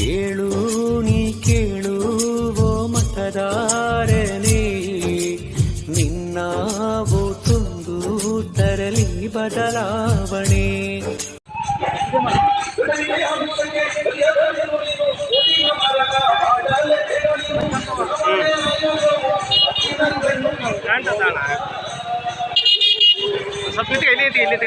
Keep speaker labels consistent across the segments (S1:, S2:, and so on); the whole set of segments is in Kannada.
S1: ಕೇಳು
S2: ನೀ ಕೇಳು ಓ ಮತದಾರನೇ. ನಿನ್ನಾವು
S3: ತುಂಬು ತರಲಿ ಬದಲಾವಣೆ.
S4: ಎಲ್ಲಿ ಐತಿ ಎಲ್ಲಿದೆ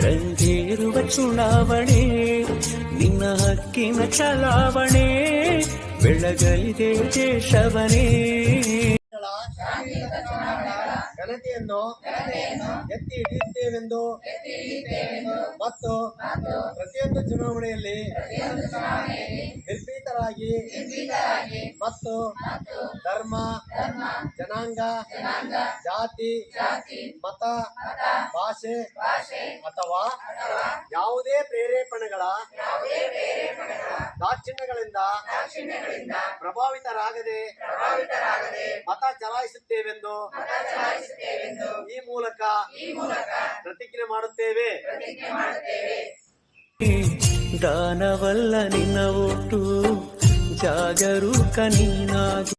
S3: ರಂಗೇರುವ ಚುನಾವಣೆ ನಿನ್ನ ಹಕ್ಕಿನ ಚಲಾವಣೆ ಬೆಳಗಲಿದೆ ದೇಶವನೇ.
S5: ಘನತೆಯನ್ನು ಎತ್ತಿ ಹಿಡಿಯುತ್ತೇವೆಂದು ಮತ್ತು ಪ್ರತಿಯೊಂದು ಚುನಾವಣೆಯಲ್ಲಿ ನಿರ್ಭೀತರಾಗಿ ಮತ್ತು ಧರ್ಮ ಜನಾಂಗ ಜಾತಿ ಮತ ಭಾಷೆ ಅಥವಾ ಯಾವುದೇ ಪ್ರೇರೇಪಣೆಗಳ ದಾಕ್ಷಿಣ್ಯಗಳಿಂದ ಪ್ರಭಾವಿತರಾಗದೆ ಮತ ಚಲಾಯಿಸುತ್ತೇವೆಂದು ಈ ಮೂಲಕ ಪ್ರತಿಜ್ಞೆ ಮಾಡುತ್ತೇವೆ.
S3: ದಾನವಲ್ಲ ನಿನ್ನ ಒಟ್ಟು ಜಾಗರೂಕ ನೀನಾಗು.